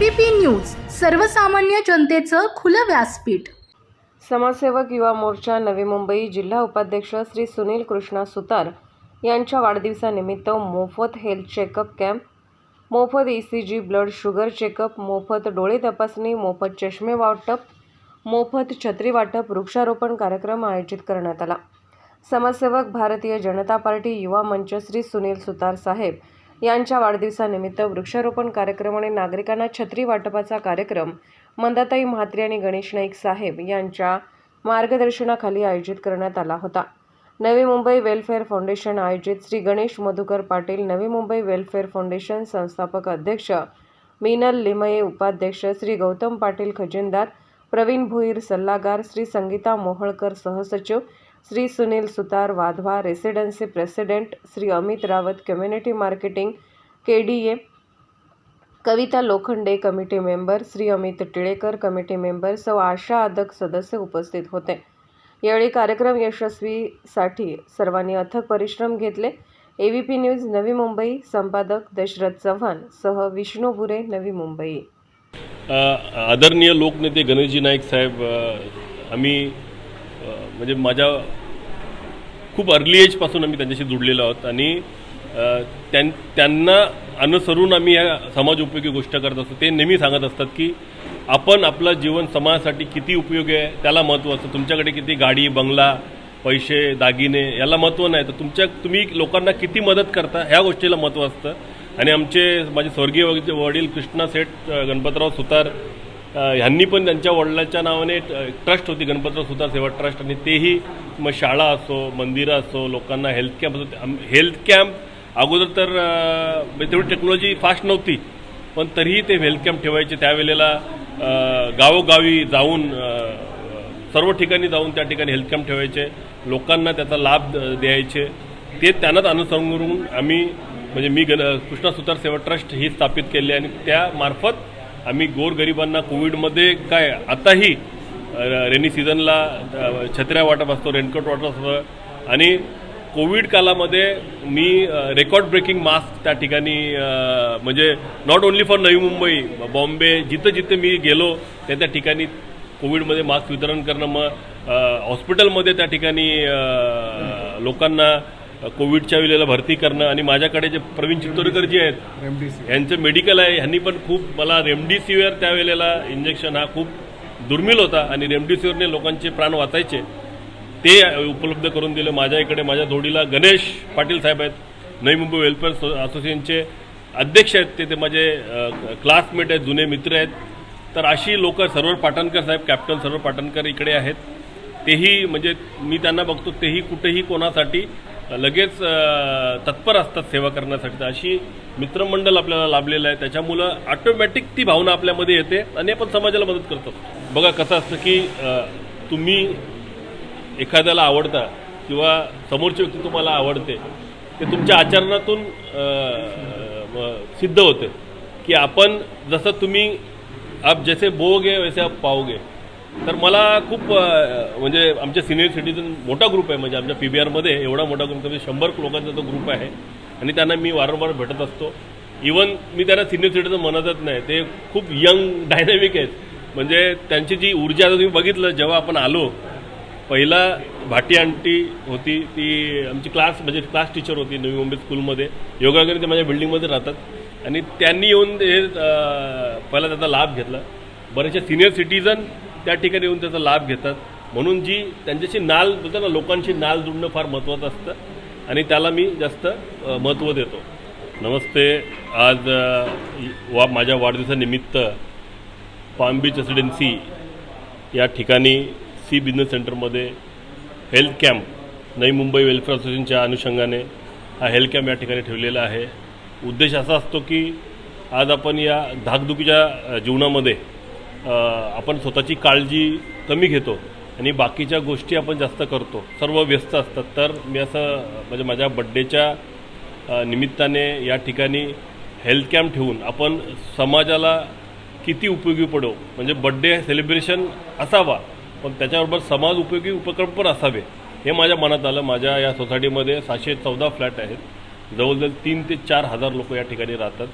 ABP news सर्वसामान्य जनतेचं खुलं व्यासपीठ. समाजसेवक युवा मोर्चा नवी मुंबई जिल्हा उपाध्यक्ष श्री सुनील कृष्णा सुतार यांच्या वाढदिवसानिमित्त मोफत हेल्थ चेकअप कॅम्प मोफत E C G blood sugar checkup मोफत डोळे तपासणी मोफत चष्मे वाटप मोफत छत्री वाटप वृक्षारोपण कार्यक्रम आयोजित करण्यात आला. समाजसेवक भारतीय जनता पार्टी युवा मंच श्री सुनील सुतार साहेब यांच्या वाढदिवसानिमित्त वृक्षारोपण कार्यक्रम आणि नागरिकांना छत्री वाटपाचा कार्यक्रम मंदाताई म्हात्रे आणि गणेश नाईक साहेब यांच्या मार्गदर्शनाखाली आयोजित करण्यात आला होता. नवी मुंबई वेलफेअर फाउंडेशन आयोजित श्री गणेश मधुकर पाटील नवी मुंबई वेलफेअर फाउंडेशन संस्थापक अध्यक्ष मीनल लिमये उपाध्यक्ष श्री गौतम पाटील खजिनदार प्रवीण भुईर सल्लागार श्री संगीता मोहळकर सहसचिव Shri Sunil Sutar Wadhwa residency president Shri Amit Rawat community marketing K D A Kavita Lokhande committee member Shri Amit Tilekar committee member सौ आशा अदक सदस्य उपस्थित होते. यावेळी कार्यक्रम यशस्वीसाठी सर्वांनी अथक परिश्रम घेतले. A V P news Navi Mumbai. संपादक दशरथ चव्हाण सह विष्णू बुरे नवी मुंबई. आदरणीय लोकनेते गणेशजी नाईक साहेब आम्ही म्हणजे माझ्या खूप अर्ली एजपासून आम्ही त्यांच्याशी जुडलेलो आहोत आणि त्यां त्यांना अनुसरून आम्ही या समाज उपयोगी गोष्ट करत असतो. ते नेहमी सांगत असतात की आपण आपलं जीवन समाजासाठी किती उपयोगी आहे त्याला महत्त्व असतं. तुमच्याकडे किती गाडी बंगला पैसे दागिने याला महत्त्व नाही. तर तुमच्या तुम्ही लोकांना किती मदत करता ह्या गोष्टीला महत्त्व असतं. आणि आमचे माझे स्वर्गीय वडील कृष्णा सेठ गणपतराव सुतार ह्यांनी पण त्यांच्या वडिलांच्या नावाने एक ट्रस्ट होती गणपतराव सुतार सेवा ट्रस्ट आणि तेही मग शाळा असो मंदिरं असो लोकांना हेल्थ कॅम्प असो हेल्थ कॅम्प अगोदर तर म्हणजे तेवढी टेक्नॉलॉजी फास्ट नव्हती पण तरीही ते हेल्थ कॅम्प ठेवायचे. त्यावेळेला गावोगावी जाऊन सर्व ठिकाणी जाऊन त्या ठिकाणी हेल्थ कॅम्प ठेवायचे. लोकांना त्याचा लाभ द्यायचे. ते त्यांनाच अनुसरून आम्ही म्हणजे मी गण कृष्णा सुतार सेवा ट्रस्ट ही स्थापित केली आणि त्यामार्फत आम्ही गोरगरिबांना कोविडमध्ये काय आताही रेनी सीझनला छत्र्या वाटप असतो रेनकोट वाटप असतं. आणि कोविड कालामध्ये मी रेकॉर्ड ब्रेकिंग मास्क त्या ठिकाणी म्हणजे not only for Navi Mumbai Bombay जिथं जिथं मी गेलो त्या त्या ठिकाणी कोविडमध्ये मास्क वितरण करणं मग हॉस्पिटलमध्ये त्या ठिकाणी लोकांना कोविडच्या वेळेला भरती करणं आणि माझ्याकडे जे प्रवीण चित्तोरेकर जे आहेत यांचं मेडिकल आहे ह्यांनी पण खूप मला रेमडिसिविर त्यावेळेला इंजेक्शन हा खूप दुर्मिळ होता आणि रेमडिसिविरने लोकांचे प्राण वाचायचे. ते उपलब्ध करून दिले माझ्या इकडे माझ्या जोडीला गणेश पाटील साहेब आहेत नवी मुंबई वेलफेअर सो- असोसिएशनचे अध्यक्ष आहेत ते ते माझे क्लासमेट आहेत जुने मित्र आहेत. तर अशी लोक सर्वर पाटणकर साहेब कॅप्टन सर्वर पाटणकर इकडे आहेत. तेही म्हणजे मी त्यांना बघतो तेही कुठेही कोणासाठी लगेच तत्पर असतात सेवा करण्यासाठी. अशी मित्रमंडळ आपल्याला लाभलेलं आहे. त्याच्यामुळं ऑटोमॅटिक ती भावना आपल्यामध्ये येते आणि आपण समाजाला मदत करतो. बघा कसं असतं की तुम्ही एखाद्याला आवडता किंवा समोरची व्यक्ती तुम्हाला आवडते ते तुमच्या आचरणातून सिद्ध होते. की आपण जसं तुम्ही आप जैसे बोगे वैसे आप पाओगे. तर मला खूप म्हणजे आमच्या सिनियर सिटीजन मोठा ग्रुप आहे म्हणजे आमच्या पी बी आरमध्ये एवढा मोठा ग्रुप म्हणजे शंभर लोकांचा तो ग्रुप आहे. आणि त्यांना मी वारंवार भेटत असतो. इवन मी त्यांना सिनियर सिटीजन म्हणतच नाही ते खूप यंग डायनॅमिक आहेत. म्हणजे त्यांची जी ऊर्जा आता तुम्ही बघितलं जेव्हा आपण आलो पहिला भाटी आंटी होती ती आमची क्लास म्हणजे क्लास टीचर होती नवी मुंबई स्कूलमध्ये योगा वगैरे ते माझ्या बिल्डिंगमध्ये राहतात. आणि त्यांनी येऊन हे पहिला त्याचा लाभ घेतला. बरेचसे सिनियर सिटीजन त्या ठिकाणी येऊन त्याचा लाभ घेतात. म्हणून जी त्यांच्याशी नाल बोलतात ना लोकांशी नाल जुडणं फार महत्त्वाचं असतं. आणि त्याला मी जास्त महत्त्व देतो. नमस्ते. आज वा माझ्या वाढदिवसानिमित्त पाम बीच रेसिडेन्सी या ठिकाणी सी बिझनेस सेंटरमध्ये health camp Navi Mumbai welfare असोसिएशनच्या अनुषंगाने हा हेल्थ कॅम्प या ठिकाणी ठेवलेला आहे. उद्देश असा असतो की आज आपण या धाकधुकीच्या जीवनामध्ये आपण स्वतःची काळजी कमी घेतो आणि बाकीच्या गोष्टी आपण जास्त करतो. सर्व व्यस्त असतात. तर मी असं म्हणजे माझ्या बड्डेच्या निमित्ताने या ठिकाणी हेल्थ कॅम्प ठेवून आपण समाजाला किती उपयोगी पडो म्हणजे बड्डे सेलिब्रेशन असावा पण त्याच्याबरोबर समाज उपयोगी उपक्रम पण असावे हे माझ्या मनात आलं. माझ्या या सोसायटीमध्ये सहाशे चौदा फ्लॅट आहेत. जवळजवळ तीन ते चार हजार लोक या ठिकाणी राहतात.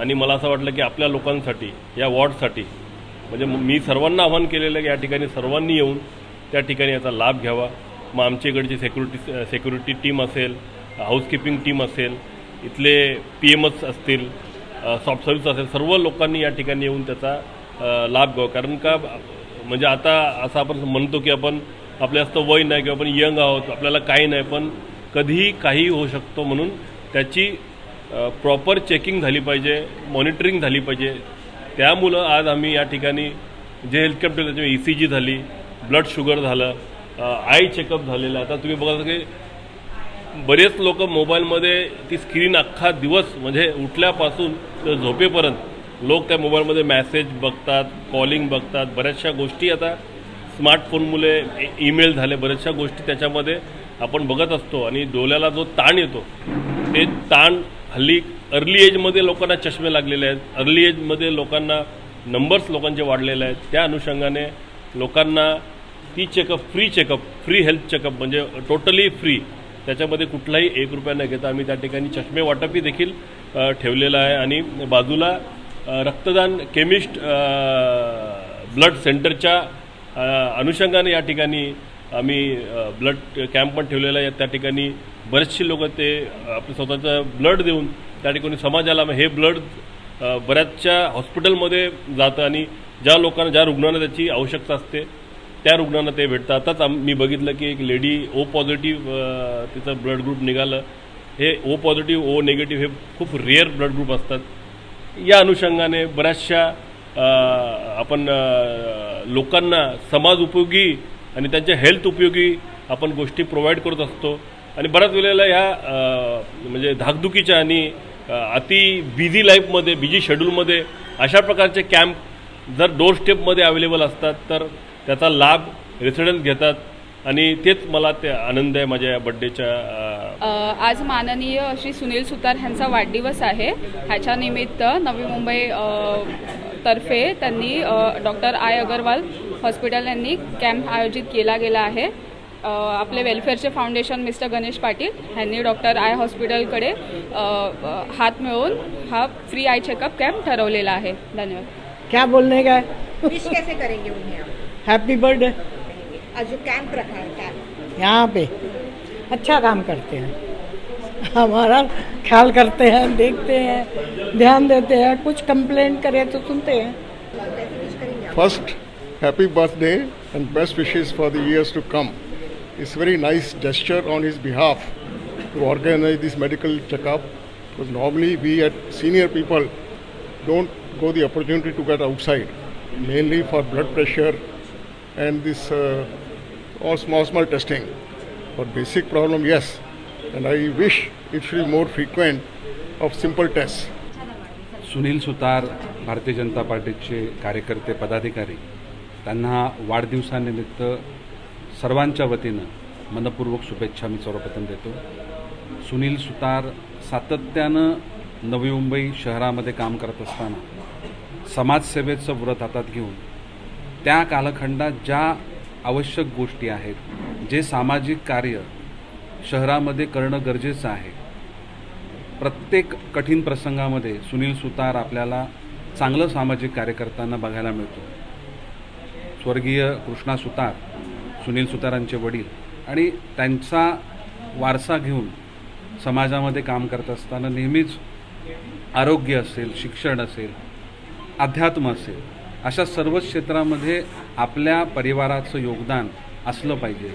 आणि मला असं वाटलं की आपल्या लोकांसाठी या वॉर्डसाठी म्हणजे मी सर्वांना आव्हान केलेलं आहे की या ठिकाणी सर्वांनी येऊन त्या ठिकाणी याचा लाभ घ्यावा. मग आमच्या इकडची सेक्युरिटी सेक्युरिटी टीम असेल हाऊसकीपिंग टीम असेल इथले पी एम एस असतील सॉफ्ट सर्व्हिस असेल सर्व लोकांनी या ठिकाणी येऊन त्याचा लाभ घ्यावा. कारण का म्हणजे आता असं आपण म्हणतो की आपण आपल्या असतं वय नाही किंवा आपण यंग आहोत आपल्याला काही नाही पण कधीही काही होऊ शकतो म्हणून त्याची प्रॉपर चेकिंग झाली पाहिजे मॉनिटरिंग झाली पाहिजे. त्यामुळं आज आम्ही या ठिकाणी जे हेल्थकॅप ई सी जी झाली ब्लड शुगर झालं आय चेकअप झालेलं आता तुम्ही बघा की बरेच लोक मोबाईलमध्ये ती स्क्रीन अख्खा दिवस म्हणजे उठल्यापासून तर झोपेपर्यंत लोक त्या मोबाईलमध्ये मॅसेज बघतात कॉलिंग बघतात. बऱ्याचशा गोष्टी आता स्मार्टफोनमुळे ईमेल झाले बऱ्याचशा गोष्टी त्याच्यामध्ये आपण बघत असतो आणि डोळ्याला जो ताण येतो ते ताण हल्ली अर्ली एजमध्ये लोकांना चष्मे लागलेले आहेत. अर्ली एजमध्ये लोकांना नंबर्स लोकांचे वाढलेले आहेत. त्या अनुषंगाने लोकांना ती checkup free checkup free health checkup म्हणजे टोटली फ्री त्याच्यामध्ये कुठलाही एक रुपया न घेता आम्ही त्या ठिकाणी चष्मे वाटपही देखील ठेवलेलं आहे. आणि बाजूला रक्तदान केमिस्ट ब्लड सेंटरच्या अनुषंगाने या ठिकाणी आम्ही ब्लड कॅम्प पण ठेवलेला आहे. त्या ठिकाणी बरेचसे लोक ते आपलं स्वतःचं ब्लड देऊन त्या ठिकाणी समाजाला मग हे ब्लड बऱ्याचशा हॉस्पिटलमध्ये जातं आणि ज्या लोकांना ज्या रुग्णांना त्याची आवश्यकता असते त्या रुग्णांना ते भेटतं. आताच आम मी बघितलं की एक लेडी ओ पॉझिटिव्ह तिचं ब्लड ग्रुप निघालं. हे ओ पॉझिटिव्ह ओ निगेटिव्ह हे खूप रेअर ब्लड ग्रुप असतात. या अनुषंगाने बऱ्याचशा आपण लोकांना समाज उपयोगी आणि त्यांच्या हेल्थ उपयोगी आपण गोष्टी प्रोव्हाइड करत असतो. आणि बऱ्याच वेळेला ह्या म्हणजे धाकधुकीच्या आणि अति बिझी लाईफमध्ये बिझी शेड्यूलमध्ये अशा प्रकारचे कॅम्प जर डोर स्टेपमध्ये अवेलेबल असतात तर त्याचा लाभ रेसिडेंट घेतात. आणि तेच मला ते आनंद आहे माझ्या या बड्डेच्या आज माननीय श्री सुनील सुतार ह्यांचा वाढदिवस आहे. ह्याच्या निमित्त नवी मुंबई तर्फे त्यांनी डॉक्टर आय अगरवाल हॉस्पिटल यांनी कॅम्प आयोजित केला गेला आहे. आपले वेलफेअरचे फाउंडेशन मिस्टर गणेश पाटील यांनी डॉक्टर आय हॉस्पिटलकडे हात मिळवून हा फ्री आय चेकअप कॅम्प ठरवलेला आहे. धन्यवाद. क्या बोलने का? है विश कैसे करेंगे उन्हें आप? हैप्पी बर्थडे आज जो कैंप रखा है कैंप यहाँ पे अच्छा काम करते हैं। हमारा ख्याल करते हैं देखते हैं ध्यान देते हैं कुछ कंप्लेंट करे तो सुनते हैं। कैसे विश करेंगे आप First, happy birthday and best wishes for the years to come. It's a very nice gesture on his behalf to organize this medical checkup because normally we at senior people don't go the opportunity to get outside, mainly for blood pressure and this uh, all small small testing. For basic problem, yes, and I wish it should be more frequent of simple tests. Sunil Sutar Bharatiya Janata पार्टीचे कार्यकर्ते पदाधिकारी त्यांना वाढदिवसानिमित्त सर्वांच्या वतीनं मनपूर्वक शुभेच्छा मी सर्वप्रथम देतो. सुनील सुतार सातत्यानं नवी मुंबई शहरामध्ये काम करत असताना समाजसेवेचं व्रत हातात घेऊन त्या कालखंडात ज्या आवश्यक गोष्टी आहेत जे सामाजिक कार्य शहरामध्ये करणं गरजेचं आहे प्रत्येक कठीण प्रसंगामध्ये सुनील सुतार आपल्याला चांगलं सामाजिक कार्य करताना बघायला मिळतो. स्वर्गीय कृष्णा सुतार सुनील सुतारांचे वडील आणि त्यांचा वारसा घेऊन समाजामध्ये काम करत असताना नेहमीच आरोग्य असेल शिक्षण असेल अध्यात्म असेल अशा सर्वच क्षेत्रामध्ये आपल्या परिवाराचं योगदान असलं पाहिजे.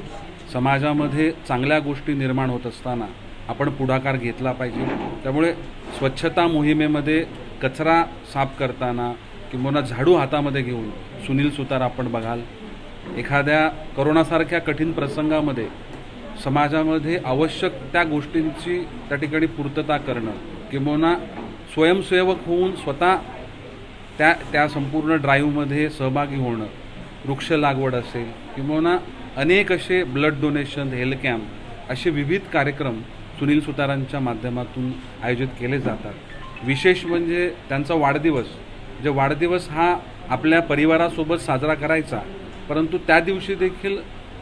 समाजामध्ये चांगल्या गोष्टी निर्माण होत असताना आपण पुढाकार घेतला पाहिजे. त्यामुळे स्वच्छता मोहिमेमध्ये कचरा साफ करताना किंबहुना झाडू हातामध्ये घेऊन सुनील सुतार आपण बघाल. एखाद्या करोनासारख्या कठीण प्रसंगामध्ये समाजामध्ये आवश्यक त्या गोष्टींची त्या ठिकाणी पूर्तता करणं किंबहुना स्वयंसेवक होऊन स्वतः त्या त्या संपूर्ण ड्राईव्हमध्ये सहभागी होणं वृक्ष लागवड असेल किंबहुना अनेक असे ब्लड डोनेशन हेल्थ कॅम्प असे विविध कार्यक्रम सुनील सुतारांच्या माध्यमातून आयोजित केले जातात. विशेष म्हणजे त्यांचा वाढदिवस म्हणजे वाढदिवस हा आपल्या परिवारासोबत साजरा करायचा परंतु त्या दिवशी देखील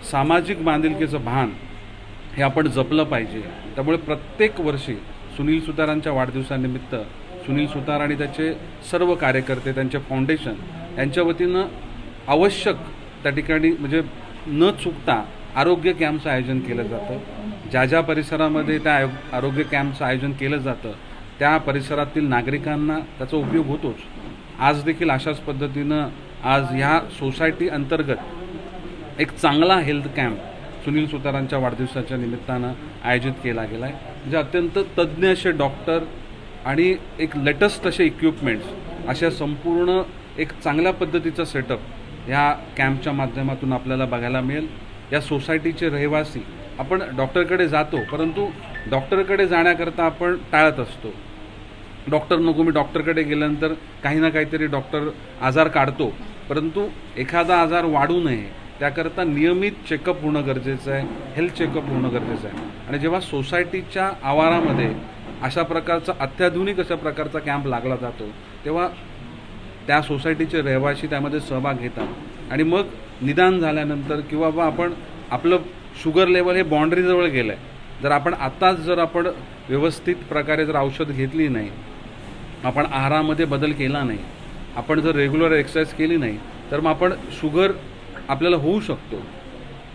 सामाजिक बांधिलकीचं भान हे आपण जपलं पाहिजे. त्यामुळे प्रत्येक वर्षी सुनील सुतारांच्या वाढदिवसानिमित्त सुनील सुतार आणि त्याचे सर्व कार्यकर्ते त्यांचे फाउंडेशन यांच्या वतीनं आवश्यक त्या ठिकाणी म्हणजे न चुकता आरोग्य कॅम्पचं आयोजन केलं जातं. ज्या ज्या परिसरामध्ये त्या आरोग्य कॅम्पचं आयोजन केलं जातं त्या परिसरातील नागरिकांना त्याचा उपयोग होतोच. आज देखील अशाच पद्धतीनं आज ह्या सोसायटी अंतर्गत एक चांगला हेल्थ कॅम्प सुनील सुतारांच्या वाढदिवसाच्या निमित्तानं आयोजित केला गेला आहे म्हणजे अत्यंत तज्ज्ञ असे डॉक्टर आणि एक लेटेस्ट असे इक्विपमेंट्स अशा संपूर्ण एक चांगल्या पद्धतीचा सेटअप ह्या कॅम्पच्या माध्यमातून आपल्याला बघायला मिळेल. या सोसायटीचे रहिवासी आपण डॉक्टरकडे जातो परंतु डॉक्टरकडे जाण्याकरता आपण टाळत असतो. डॉक्टर नको मी डॉक्टरकडे गेल्यानंतर काही ना काहीतरी डॉक्टर आजार काढतो. परंतु एखादा आजार वाढू नये त्याकरता नियमित चेकअप होणं गरजेचं आहे हेल्थ चेकअप होणं गरजेचं आहे. आणि जेव्हा सोसायटीच्या आवारामध्ये अशा प्रकारचा अत्याधुनिक अशा प्रकारचा कॅम्प लागला जातो तेव्हा त्या सोसायटीचे रहिवासी त्यामध्ये सहभाग घेतात. आणि मग निदान झाल्यानंतर किंवा बा आपण आपलं शुगर लेवल हे बाँड्रीजवळ गेलं आहे जर आपण आत्ताच जर आपण व्यवस्थित प्रकारे जर औषध घेतली नाही आपण आहारामध्ये बदल केला नाही. आपण जर रेग्युलर एक्सरसाइज केली नाही तर मग आपण शुगर आपल्याला होऊ शकतो.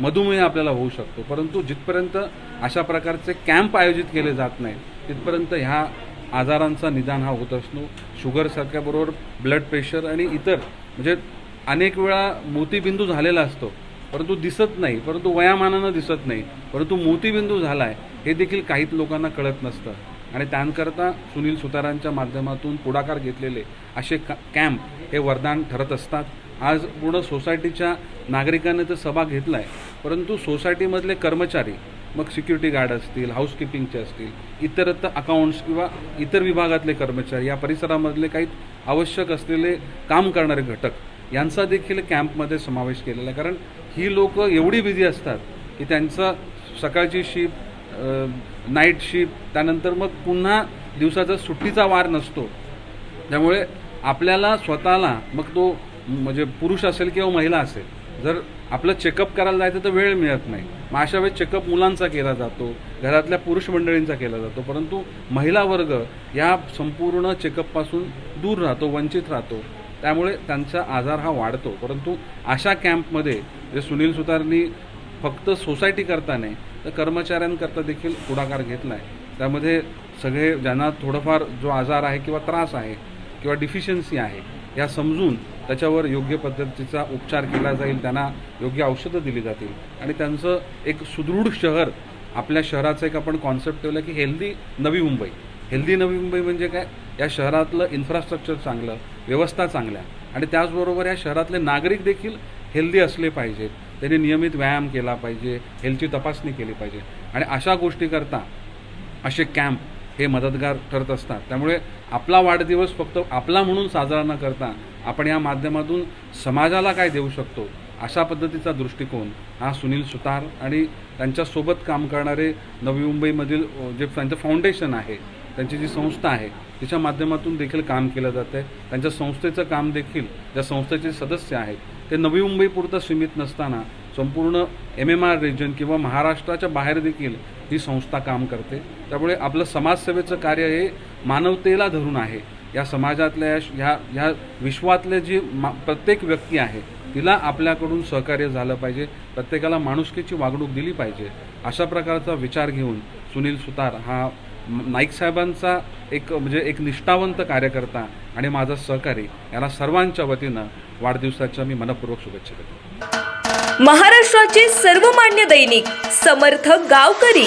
मधुमेह आपल्याला होऊ शकतो. परंतु जिथपर्यंत अशा प्रकारचे कॅम्प आयोजित केले जात नाही तिथपर्यंत ह्या आजारांचा निदान हा होत असतो. शुगरसारख्याबरोबर ब्लड प्रेशर आणि इतर म्हणजे अनेक वेळा मोतीबिंदू झालेला असतो. परंतु दिसत नाही परंतु वयामानानं दिसत नाही परंतु मोतीबिंदू झाला आहे हे देखील काही लोकांना कळत नसतं. आणि त्यांकरता सुनील सुतारांच्या माध्यमातून पुढाकार घेतलेले असे क कॅम्प हे वरदान ठरत असतात. आज पूर्ण सोसायटीच्या नागरिकांनी तर सभा घेतला आहे परंतु सोसायटीमधले कर्मचारी मग सिक्युरिटी गार्ड असतील हाऊसकीपिंगचे असतील इतरत्र अकाउंट्स किंवा इतर विभागातले कर्मचारी या परिसरामधले काही आवश्यक असलेले काम करणारे घटक यांचा देखील कॅम्पमध्ये समावेश केलेला आहे. कारण ही लोक एवढी बिझी असतात की त्यांचा सकाळची शिफ्ट नाईट शिफ्ट त्यानंतर मग पुन्हा दिवसाचा सुट्टीचा वार नसतो. त्यामुळे आपल्याला स्वतःला मग तो म्हणजे पुरुष असेल किंवा महिला असेल जर आपलं चेकअप करायला जायचं तर वेळ मिळत नाही. मग अशा वेळेस चेकअप मुलांचा केला जातो घरातल्या पुरुष मंडळींचा केला जातो. परंतु महिला वर्ग या संपूर्ण चेकअपपासून दूर राहतो वंचित राहतो. त्यामुळे त्यांचा आजार हा वाढतो. परंतु अशा कॅम्पमध्ये जे सुनील सुतारनी फक्त सोसायटी करता नाही तर कर्मचाऱ्यांकरता देखील पुढाकार घेतला आहे त्यामध्ये सगळे ज्यांना थोडंफार जो आजार आहे किंवा त्रास आहे किंवा डिफिशियन्सी आहे या समजून त्याच्यावर योग्य पद्धतीचा उपचार केला जाईल त्यांना योग्य औषधं दिली जातील. आणि त्यांचं एक सुदृढ शहर आपल्या शहराचं एक आपण कॉन्सेप्ट ठेवलं की हेल्दी नवी मुंबई. हेल्दी नवी मुंबई म्हणजे काय? या शहरातलं इन्फ्रास्ट्रक्चर चांगलं व्यवस्था चांगल्या. आणि त्याचबरोबर या शहरातले नागरिक देखील हेल्दी असले पाहिजेत. त्यांनी नियमित व्यायाम केला पाहिजे हेल्थची तपासणी केली पाहिजे. आणि अशा गोष्टीकरता असे कॅम्प हे मदतगार ठरत असतात. त्यामुळे आपला वाढदिवस फक्त आपला म्हणून साजरा न करता आपण या माध्यमातून समाजाला काय देऊ शकतो अशा पद्धतीचा दृष्टिकोन हा सुनील सुतार आणि त्यांच्यासोबत काम करणारे नवी मुंबईमधील जे त्यांचं फाउंडेशन आहे त्यांची जी संस्था आहे तिच्या माध्यमातून देखील काम केलं जातं आहे त्यांच्या संस्थेचं काम देखील ज्या संस्थेचे सदस्य आहेत ते नवी मुंबईपुरतं सीमित नसताना संपूर्ण एम एम आर रिजन किंवा महाराष्ट्राच्या बाहेर देखील ही संस्था काम करते. त्यामुळे आपलं समाजसेवेचं कार्य हे मानवतेला धरून आहे. या समाजातल्या या ह्या ह्या विश्वातले जी मा प्रत्येक व्यक्ती आहे तिला आपल्याकडून सहकार्य झालं पाहिजे. प्रत्येकाला माणुसकीची वागणूक दिली पाहिजे. अशा प्रकारचा विचार घेऊन सुनील सुतार हा नाईक साहेबांचा एक म्हणजे एक निष्ठावंत कार्यकर्ता आणि माझा सहकारी यांना सर्वांच्या वतीनं वाढदिवसाच्या मी मनपूर्वक शुभेच्छा देतो. महाराष्ट्राचे सर्वमान्य दैनिक समर्थ गावकरी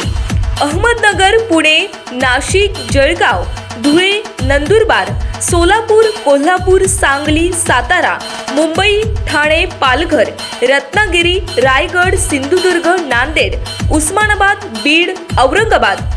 अहमदनगर पुणे नाशिक जळगाव धुळे नंदुरबार सोलापूर कोल्हापूर सांगली सातारा मुंबई ठाणे पालघर रत्नागिरी रायगड सिंधुदुर्ग नांदेड उस्मानाबाद बीड औरंगाबाद